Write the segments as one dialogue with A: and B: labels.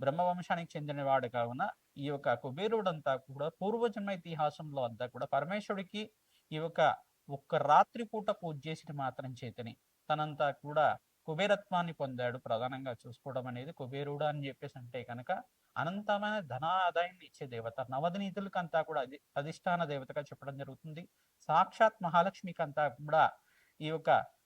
A: బ్రహ్మవంశానికి చెందినవాడు కావున ఈ యొక్క కుబేరుడంతా కూడా పూర్వజన్మ ఇతిహాసంలో అంతా కూడా పరమేశ్వరుడికి ఈ యొక్క ఒక్క రాత్రి పూట పూజ చేసిన మాత్రం చేతని. తనంతా కూడా కుబేరత్వాన్ని పొందాడు ప్రధానంగా చూసుకోవడం అనేది కుబేరుడు అని చెప్పేసి అంటే కనుక అనంతమైన ధనాదాయాన్ని ఇచ్చే దేవత నవదనీతులకు అంతా కూడా అది అధిష్టాన దేవతగా చెప్పడం జరుగుతుంది. సాక్షాత్ మహాలక్ష్మికి అంతా కూడా ఈ యొక్క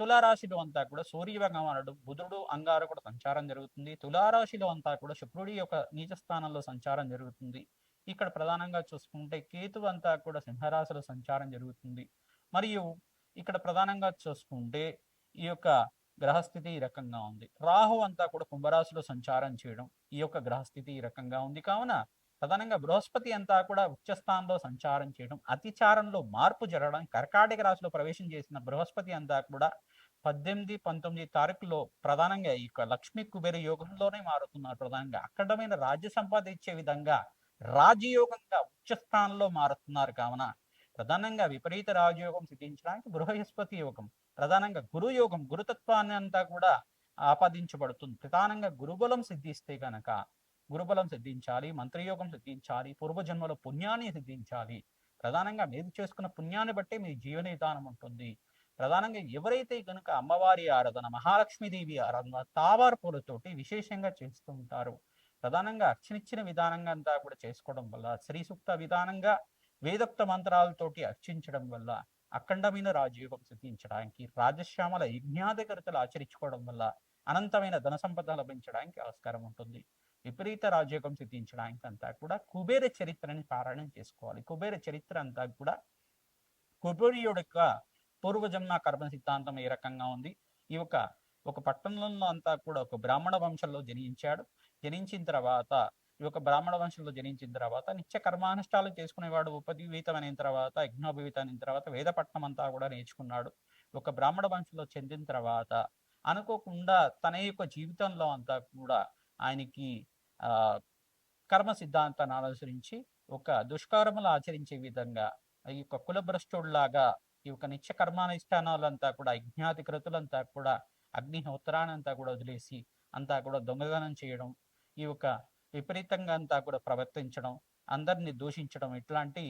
A: తులారాశిలో అంతా కూడా సూర్య అనడు బుధుడు అంగారకుడు సంచారం జరుగుతుంది. తులారాశిలో అంతా కూడా శుక్రుడి యొక్క నీచ స్థానంలో సంచారం జరుగుతుంది. ఇక్కడ ప్రధానంగా చూసుకుంటే కేతు అంతా కూడా సింహరాశిలో సంచారం జరుగుతుంది. మరియు ఇక్కడ ప్రధానంగా చూసుకుంటే ఈ యొక్క గ్రహస్థితి ఈ రకంగా ఉంది. రాహు అంతా కూడా కుంభరాశిలో సంచారం చేయడం ఈ యొక్క గ్రహస్థితి ఈ రకంగా ఉంది. కావున ప్రధానంగా బృహస్పతి అంతా కూడా ఉచ్చస్థానంలో సంచారం చేయడం అతిచారంలో మార్పు జరగడం కర్కాటక రాశిలో ప్రవేశం చేసిన బృహస్పతి అంతా కూడా పద్దెనిమిది పంతొమ్మిది తారీఖులో ప్రధానంగా ఈ యొక్క లక్ష్మీ కుబేర యోగంలోనే మారుతున్నారు ప్రధానంగా. అఖండమైన రాజ్య సంపాద ఇచ్చే విధంగా రాజయోగంగా ఉచ్చస్థానంలో మారుతున్నారు కావున ప్రధానంగా విపరీత రాజయోగం సిద్ధించడానికి బృహస్పతి యోగం ప్రధానంగా గురు యోగం గురుతత్వాన్ని అంతా కూడా ఆపాదించబడుతుంది. ప్రధానంగా గురుబలం సిద్ధిస్తే గనక గురుబలం సిద్ధించాలి మంత్రయోగం సిద్ధించాలి పూర్వజన్మలో పుణ్యాన్ని సిద్ధించాలి. ప్రధానంగా మీరు చేసుకున్న పుణ్యాన్ని బట్టే మీ జీవన విధానం ఉంటుంది. ప్రధానంగా ఎవరైతే కనుక అమ్మవారి ఆరాధన మహాలక్ష్మీదేవి ఆరాధన తావారు పూలతోటి విశేషంగా చేస్తూ ఉంటారు ప్రధానంగా అర్చనిచ్చిన విధానంగా అంతా కూడా చేసుకోవడం వల్ల శ్రీ సూక్త విధానంగా వేదోక్త మంత్రాలతోటి అర్చించడం వల్ల అఖండమైన రాజయోగం సిద్ధించడానికి రాజశ్యామల యజ్ఞాధికరతలు ఆచరించుకోవడం వల్ల అనంతమైన ధన సంపద లభించడానికి ఆస్కారం ఉంటుంది. విపరీత రాజయోగం సిద్ధించడానికి అంతా కూడా కుబేర చరిత్రని పారాయణం చేసుకోవాలి. కుబేర చరిత్ర అంతా కూడా కుబేరుడు యొక్క పూర్వజన్మ కర్మ సిద్ధాంతం ఏ రకంగా ఉంది? ఈ యొక్క ఒక పట్టణంలో అంతా కూడా ఒక బ్రాహ్మణ వంశంలో జనించాడు. జనించిన తర్వాత ఈ యొక్క బ్రాహ్మణ వంశంలో జనించిన తర్వాత నిత్య కర్మానుష్ఠాలు చేసుకునేవాడు ఉపజీవితమైన తర్వాత యజ్ఞోపవీతమైన తర్వాత వేదపట్నం అంతా కూడా నేర్చుకున్నాడు. ఒక బ్రాహ్మణ వంశంలో చెందిన తర్వాత అనుకోకుండా తన యొక్క జీవితంలో అంతా కూడా ఆయనకి ఆ కర్మ సిద్ధాంతాన్ని అనుసరించి ఒక దుష్కర్మలు ఆచరించే విధంగా ఈ యొక్క కులభ్రష్టుడిలాగా ఈ యొక్క నిత్య కర్మానుష్ఠానాలంతా కూడా యజ్ఞాధికృతులంతా కూడా అగ్నిహోత్రానంతా కూడా వదిలేసి అంతా కూడా దొంగదనం చేయడం ఈ యొక్క విపరీతంగా అంతా కూడా ప్రవర్తించడం అందరిని దూషించడం ఇట్లాంటి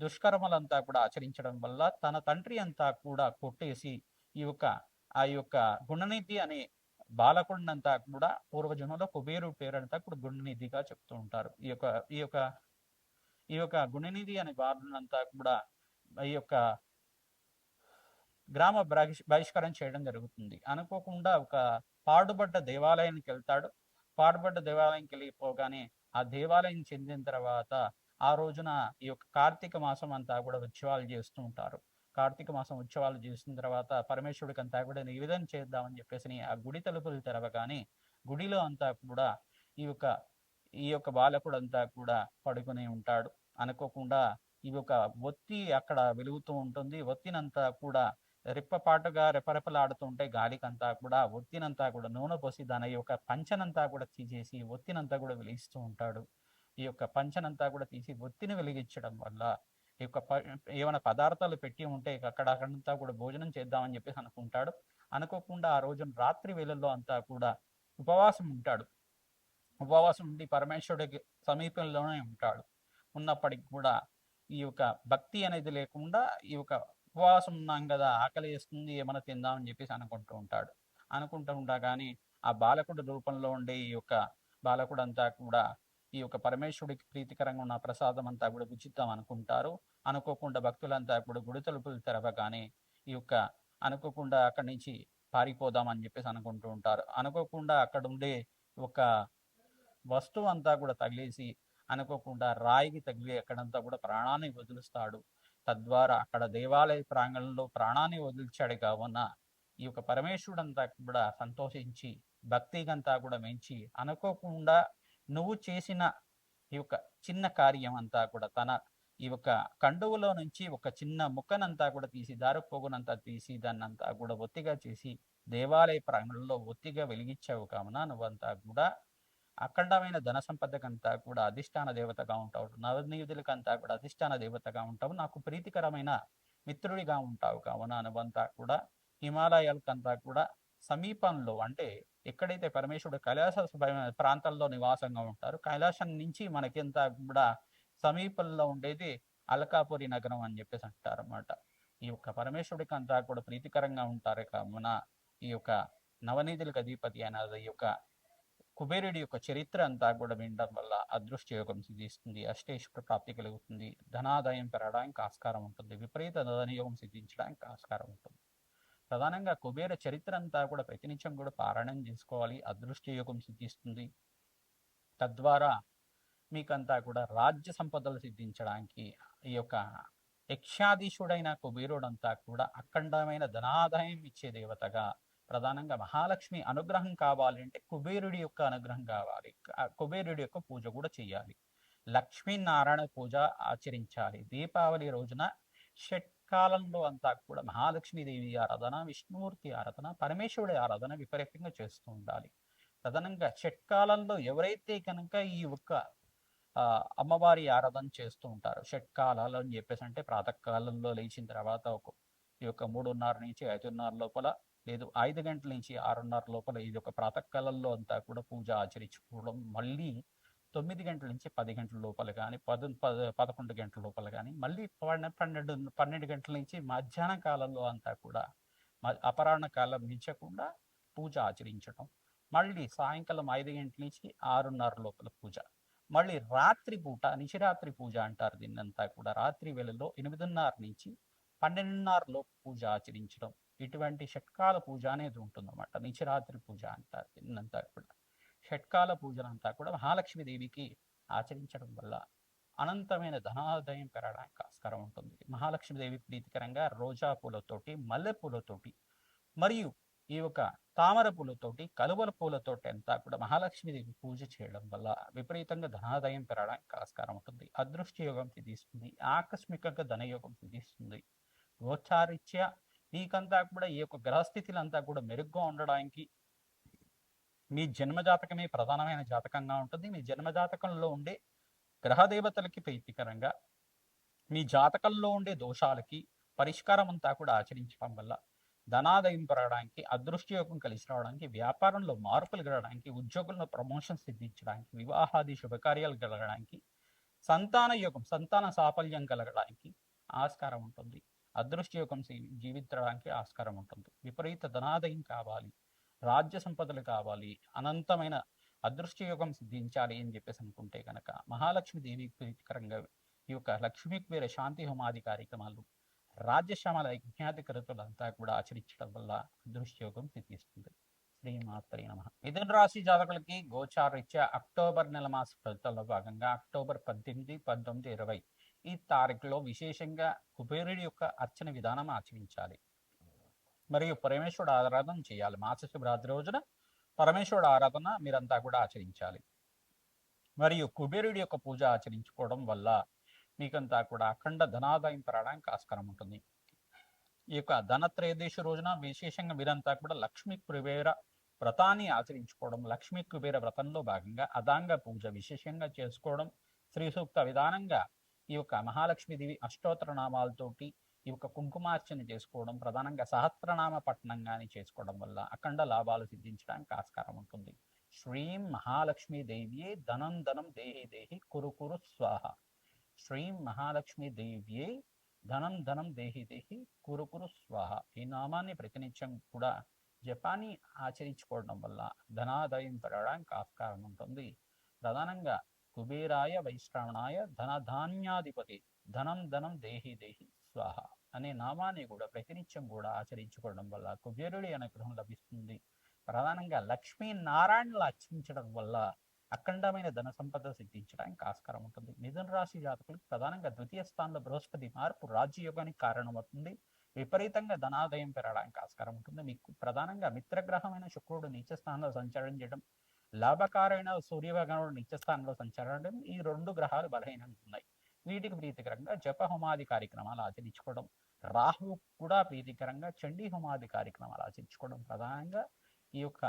A: దుష్కర్మలంతా కూడా ఆచరించడం వల్ల తన తండ్రి అంతా కూడా కొట్టేసి ఈ యొక్క ఆ యొక్క గుణనిధి అనే బాలకుడినంతా కూడా పూర్వజన్మలో కుబేరు పేరంతా కూడా గుణనిధిగా చెప్తూ ఉంటారు. ఈ యొక్క ఈ యొక్క ఈ యొక్క గుణనిధి అనే బాలునంతా కూడా ఈ యొక్క గ్రామ బహిష్- బహిష్కరణ చేయడం జరుగుతుంది. అనుకోకుండా ఒక పాడుబడ్డ దేవాలయానికి వెళ్తాడు. పాడుబడ్డ దేవాలయంకి వెళ్ళిపోగానే ఆ దేవాలయం చెందిన తర్వాత ఆ రోజున ఈ యొక్క కార్తీక మాసం అంతా కూడా ఉత్సవాలు చేస్తూ ఉంటారు. కార్తీక మాసం ఉత్సవాలు చేసిన తర్వాత పరమేశ్వరుడికి అంతా కూడా నివేదన చేద్దామని చెప్పేసి ఆ గుడి తలుపులు తెరవగానే గుడిలో అంతా కూడా ఈ యొక్క ఈ యొక్క బాలకుడు అంతా కూడా పడుకుని ఉంటాడు. అనుకోకుండా ఈ యొక్క ఒత్తి అక్కడ వెలుగుతూ ఉంటుంది. ఒత్తినంతా కూడా రెప్పపాటుగా రెపరెపలాడుతుంటే గాలికంతా కూడా ఒత్తినంతా కూడా నూనె పోసి దాని యొక్క పంచనంతా కూడా తీసేసి ఒత్తినంతా కూడా వెలిగిస్తూ ఉంటాడు. ఈ యొక్క పంచనంతా కూడా తీసి ఒత్తిని వెలిగించడం వల్ల ఈ యొక్క ఏమైనా పదార్థాలు పెట్టి ఉంటే అక్కడ అక్కడంతా కూడా భోజనం చేద్దామని చెప్పేసి అనుకుంటాడు. అనుకోకుండా ఆ రోజున రాత్రి వేళల్లో అంతా కూడా ఉపవాసం ఉంటాడు. ఉపవాసం ఉండి పరమేశ్వరుడికి సమీపంలోనే ఉంటాడు. ఉన్నప్పటికి కూడా ఈ యొక్క భక్తి అనేది లేకుండా ఈ యొక్క ఉపవాసం ఉన్నాం కదా ఆకలి వేస్తుంది ఏమైనా తిందామని చెప్పేసి అనుకుంటూ ఉంటాడు. అనుకుంటూ ఉండగానే ఆ బాలకుడు రూపంలో ఉండే ఈ యొక్క బాలకుడు అంతా కూడా ఈ యొక్క పరమేశ్వరుడికి ప్రీతికరంగా ఉన్న ప్రసాదం అంతా కూడా ఉచితం అనుకుంటారు. అనుకోకుండా భక్తులంతా కూడా గుడి తలుపులు తెరవగానే ఈ యొక్క అనుకోకుండా అక్కడి నుంచి పారిపోదాం అని చెప్పేసి అనుకుంటూ ఉంటారు. అనుకోకుండా అక్కడ ఉండే ఒక వస్తువు అంతా కూడా తగిలేసి అనుకోకుండా రాయికి తగిలి అక్కడంతా కూడా ప్రాణాన్ని వదులుస్తాడు. తద్వారా అక్కడ దేవాలయ ప్రాంగణంలో ప్రాణాన్ని వదిలిచాడు కావున ఈ యొక్క పరమేశ్వరుడు అంతా కూడా సంతోషించి భక్తిగంతా కూడా మెంచి అనుకోకుండా నువ్వు చేసిన ఈ యొక్క చిన్న కార్యం అంతా కూడా తన ఈ యొక్క కండువులో నుంచి ఒక చిన్న ముక్కనంతా కూడా తీసి దారపోగునంతా తీసి దాన్నంతా కూడా ఒత్తిగా చేసి దేవాలయ ప్రాంగణంలో ఒత్తిగా వెలిగించావు కావున నువ్వంతా కూడా అఖండమైన ధన సంపదకంతా కూడా అధిష్టాన దేవతగా ఉంటావు. నవనీయుదులకంతా కూడా అధిష్టాన దేవతగా ఉంటావు. నాకు ప్రీతికరమైన మిత్రుడిగా ఉంటావు కావున నువ్వంతా కూడా హిమాలయాలకంతా కూడా సమీపంలో అంటే ఎక్కడైతే పరమేశ్వరుడు కైలాస ప్రాంతంలో ప్రాంతాల్లో నివాసంగా ఉంటారు కైలాసం నుంచి మనకింత కూడా సమీపంలో ఉండేది అలకాపురి నగరం అని చెప్పేసి అంటారు అన్నమాట ఈ యొక్క పరమేశ్వరుడికి అంతా కూడా ప్రీతికరంగా ఉంటారు కావున ఈ యొక్క నవనీతులకు అధిపతి అయిన ఈ యొక్క కుబేరుడి యొక్క చరిత్ర అంతా కూడా వినడం వల్ల అదృష్ట యోగం సిద్ధిస్తుంది అష్టేశ్వర ప్రాప్తి కలుగుతుంది. ధనాదాయం పెరగడానికి ఆస్కారం ఉంటుంది. విపరీత ధనయోగం సిద్ధించడానికి ఆస్కారం ఉంటుంది. ప్రధానంగా కుబేర చరిత్ర అంతా కూడా ప్రతినిత్యం కూడా పారాయణం చేసుకోవాలి. అదృష్ట యోగం సిద్ధిస్తుంది. తద్వారా మీకంతా కూడా రాజ్య సంపదలు సిద్ధించడానికి ఈ యొక్క యక్షాధీశుడైన కుబేరుడంతా కూడా అఖండమైన ధనాదాయం ఇచ్చే దేవతగా ప్రధానంగా మహాలక్ష్మి అనుగ్రహం కావాలి అంటే కుబేరుడి యొక్క అనుగ్రహం కావాలి. కుబేరుడి యొక్క పూజ కూడా చేయాలి. లక్ష్మీనారాయణ పూజ ఆచరించాలి. దీపావళి రోజున షట్కాలంలో అంతా కూడా మహాలక్ష్మీదేవి ఆరాధన విష్ణుమూర్తి ఆరాధన పరమేశ్వరుడి ఆరాధన విపరీతంగా చేస్తూ ఉండాలి. ప్రధానంగా షట్కాలంలో ఎవరైతే కనుక ఈ ఒక్క ఆ, అమ్మవారి ఆరాధన చేస్తూ ఉంటారు షట్కాలాలు అని చెప్పేసి అంటే ప్రాతకాలంలో లేచిన తర్వాత ఒక ఈ యొక్క మూడున్నర నుంచి ఐదున్నర లోపల లేదు ఐదు గంటల నుంచి ఆరున్నర లోపల ఇది ఒక ప్రాతకాలంలో అంతా కూడా పూజ ఆచరించుకోవడం మళ్ళీ తొమ్మిది గంటల నుంచి పది గంటల లోపల కానీ పద పద పదకొండు గంటల లోపల కానీ మళ్ళీ పన్నెండు పన్నెండు గంటల నుంచి మధ్యాహ్న కాలంలో అంతా కూడా మ- అపరాహ్న కాలం మించకుండా పూజ ఆచరించడం మళ్ళీ సాయంకాలం ఐదు గంటల నుంచి ఆరున్నర లోపల పూజ మళ్ళీ రాత్రి పూట నిశిరాత్రి పూజ అంటారు దీన్నంతా కూడా రాత్రి వేళలో ఎనిమిదిన్నర నుంచి పన్నెండున్నర లోపు పూజ ఆచరించడం ఇటువంటి షట్కాల పూజ అనేది ఉంటుందన్నమాట. నిశిరాత్రి పూజ అంటారు దీన్నంతా కూడా. షట్కాల పూజలంతా కూడా మహాలక్ష్మీదేవికి ఆచరించడం వల్ల అనంతమైన ధనాదాయం పెరగడానికి ఆస్కారం ఉంటుంది. మహాలక్ష్మీదేవి ప్రీతికరంగా రోజా పూలతోటి మల్లె పూలతోటి మరియు ఈ యొక్క తామర పూలతోటి కలువల పూలతోటి అంతా కూడా మహాలక్ష్మీదేవి పూజ చేయడం వల్ల విపరీతంగా ధనాదాయం పెరగడానికి ఆస్కారం ఉంటుంది. అదృష్ట యోగం సిద్ధిస్తుంది. ఆకస్మికంగా ధనయోగం సిద్ధిస్తుంది. గోచారిత్య మీకంతా కూడా ఈ యొక్క గ్రహస్థితులంతా కూడా మెరుగ్గా ఉండడానికి మీ జన్మజాతకమే ప్రధానమైన జాతకంగా ఉంటుంది. మీ జన్మజాతకంలో ఉండే గ్రహ దేవతలకి ప్రీతికరంగా మీ జాతకంలో ఉండే దోషాలకి పరిష్కారం అంతా కూడా ఆచరించడం వల్ల ధనాదయం పెరగడానికి అదృష్టయోగం కలిసి రావడానికి వ్యాపారంలో మార్పులు కలగడానికి ఉద్యోగుల్లో ప్రమోషన్ సిద్ధించడానికి వివాహాది శుభకార్యాలు కలగడానికి సంతాన యోగం సంతాన సాఫల్యం కలగడానికి ఆస్కారం ఉంటుంది. అదృష్టయోగం సి- జీవించడానికి ఆస్కారం ఉంటుంది. విపరీత ధనాదయం కావాలి. రాజ్య సంపదలు కావాలి. అనంతమైన అదృష్టయోగం సిద్ధించాలి అని చెప్పేసి అనుకుంటే కనుక మహాలక్ష్మి దేవి ప్రీతికరంగా ఈ యొక్క లక్ష్మీ కుబేర శాంతి హోమాది కార్యక్రమాలు రాజ్యశ్యామల యజ్ఞాధికృతులంతా కూడా ఆచరించడం వల్ల అదృష్టయోగం సిద్ధిస్తుంది. శ్రీమాత్రే నమ. మిథున రాశి జాతకులకి గోచారీత్యా అక్టోబర్ నెల మాస ఫలితాల్లో భాగంగా అక్టోబర్ పద్దెనిమిది పంతొమ్మిది ఇరవై ఈ తారీఖులో విశేషంగా కుబేరుడి యొక్క అర్చన విధానం ఆచరించాలి. మరియు పరమేశ్వరుడు ఆరాధన చేయాలి. మాస శివరాత్రి రోజున పరమేశ్వరుడు ఆరాధన మీరంతా కూడా ఆచరించాలి. మరియు కుబేరుడి యొక్క పూజ ఆచరించుకోవడం వల్ల మీకంతా కూడా అఖండ ధనాదాయం పెరగడానికి ఆస్కారం ఉంటుంది. ఈ యొక్క ధనత్రయోదశి రోజున విశేషంగా మీరంతా కూడా లక్ష్మీ కుబేర వ్రతాన్ని ఆచరించుకోవడం లక్ష్మీ కుబేర వ్రతంలో భాగంగా అదాంగ పూజ విశేషంగా చేసుకోవడం శ్రీ సూక్త విధానంగా ఈ యొక్క మహాలక్ష్మీదేవి అష్టోత్తర నామాలతోటి ఈ యొక్క కుంకుమార్చన చేసుకోవడం ప్రధానంగా సహస్రనామ పట్టణం కానీ చేసుకోవడం వల్ల అఖండ లాభాలు సిద్ధించడానికి ఆస్కారం ఉంటుంది. శ్రీం మహాలక్ష్మీ దేవ్యే ధనం ధనం దేహి దేహి కురు కురు స్వాహ. శ్రీం మహాలక్ష్మీ దేవ్యే ధనం ధనం దేహి దేహి కురు కురు స్వాహ. ఈ నామాన్ని ప్రతినిత్యం కూడా జపాన్ని ఆచరించుకోవడం వల్ల ధనాదాయం పెరగడానికి ఆస్కారం ఉంటుంది. ప్రధానంగా కుబేరాయ వైశ్రవణాయ ధనధాన్యాధిపతి ధనం ధనం దేహి దేహి స్వాహ అనే నామాన్ని కూడా ప్రతినిత్యం కూడా ఆచరించుకోవడం వల్ల కుబేరుడి అనుగ్రహం లభిస్తుంది. ప్రధానంగా లక్ష్మీ నారాయణలు అర్చించడం వల్ల అఖండమైన ధన సంపద సిద్ధించడానికి ఆస్కారం ఉంటుంది. మిథున రాశి జాతకులకు ప్రధానంగా ద్వితీయ స్థానంలో బృహస్పతి మార్పు రాజ్యయోగానికి కారణమవుతుంది. విపరీతంగా ధనాదాయం పెరగడానికి ఆస్కారం ఉంటుంది. మీకు ప్రధానంగా మిత్రగ్రహమైన శుక్రుడు నీచ స్థానంలో సంచారం చేయడం లాభకారైన సూర్యభగవానుడు నిత్యస్థానంలో స్థానంలో ఈ రెండు గ్రహాలు బలహీనంగా ఉన్నాయి. వీటికి ప్రీతికరంగా జప హోమాది కార్యక్రమాలు ఆచరించుకోవడం రాహు కూడా ప్రీతికరంగా చండీ హోమాది కార్యక్రమాలు ఆచరించుకోవడం ప్రధానంగా ఈ యొక్క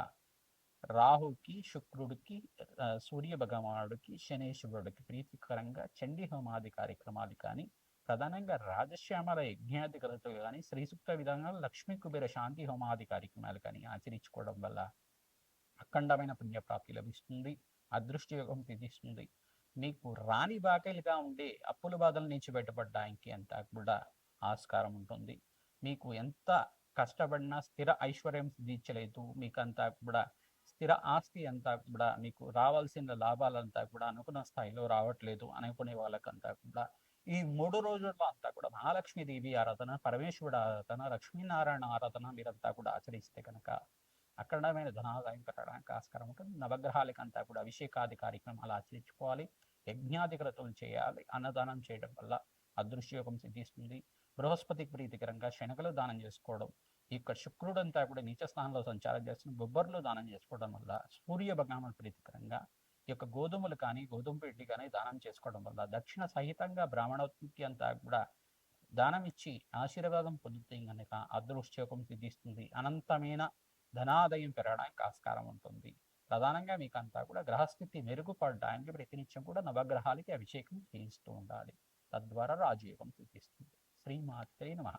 A: రాహుకి శుక్రుడికి సూర్య భగవానుడికి శనేశ్వరుడికి ప్రీతికరంగా చండీ హోమాది కార్యక్రమాలు కానీ ప్రధానంగా రాజశ్యామల యజ్ఞాధికలతో కానీ శ్రీసూక్త విధంగా లక్ష్మీ కుబేర శాంతి హోమాది కార్యక్రమాలు కానీ ఆచరించుకోవడం వల్ల అఖండమైన పుణ్యప్రాప్తి లభిస్తుంది అదృష్ట యోగం సిద్ధిస్తుంది మీకు రాని బాకీలుగా ఉండే అప్పుల బాధల నుంచి బయటపడడానికి అంతా కూడా ఆస్కారం ఉంటుంది. మీకు ఎంత కష్టపడినా స్థిర ఐశ్వర్యం సిద్ధించలేదు మీకు అంతా కూడా స్థిర ఆస్తి అంతా కూడా మీకు రావాల్సిన లాభాలంతా కూడా అనుకున్న స్థాయిలో రావట్లేదు అనుకునే వాళ్ళకంతా కూడా. ఈ మూడు రోజుల్లో అంతా కూడా మహాలక్ష్మి దేవి ఆరాధన పరమేశ్వరుడు ఆరాధన లక్ష్మీనారాయణ ఆరాధన మీరంతా కూడా ఆచరిస్తే కనుక అఖండమైన ధనాదాయం కట్టడానికి ఆస్కారం ఉంటుంది. నవగ్రహాలకి అంతా కూడా అభిషేకాది కార్యక్రమాలు ఆచరించుకోవాలి. యజ్ఞాధికరతులు చేయాలి. అన్నదానం చేయడం వల్ల అదృశ్యయోగం సిద్ధిస్తుంది. బృహస్పతికి ప్రీతికరంగా శనగలు దానం చేసుకోవడం ఈ యొక్క శుక్రుడంతా కూడా నీచ స్థానంలో సంచారం చేస్తున్న బొబ్బర్లు దానం చేసుకోవడం వల్ల సూర్య భగవాను ప్రీతికరంగా ఈ యొక్క గోధుమలు కానీ గోధుమ పిండి కానీ దానం చేసుకోవడం వల్ల దక్షిణ సహితంగా బ్రాహ్మణోత్పత్తి అంతా కూడా దానం ఇచ్చి ఆశీర్వాదం పొందుతే కనుక అదృష్టయోగం సిద్ధిస్తుంది. అనంతమైన ధనాదయం పెరగడానికి ఆస్కారం ఉంటుంది. ప్రధానంగా మీకు అంతా కూడా గ్రహస్థితి మెరుగుపడడానికి ప్రతినిత్యం కూడా నవగ్రహాలకి అభిషేకం చేయిస్తూ ఉండాలి. తద్వారా రాజయోగం సిద్ధిస్తుంది. శ్రీమాత్రే నమ.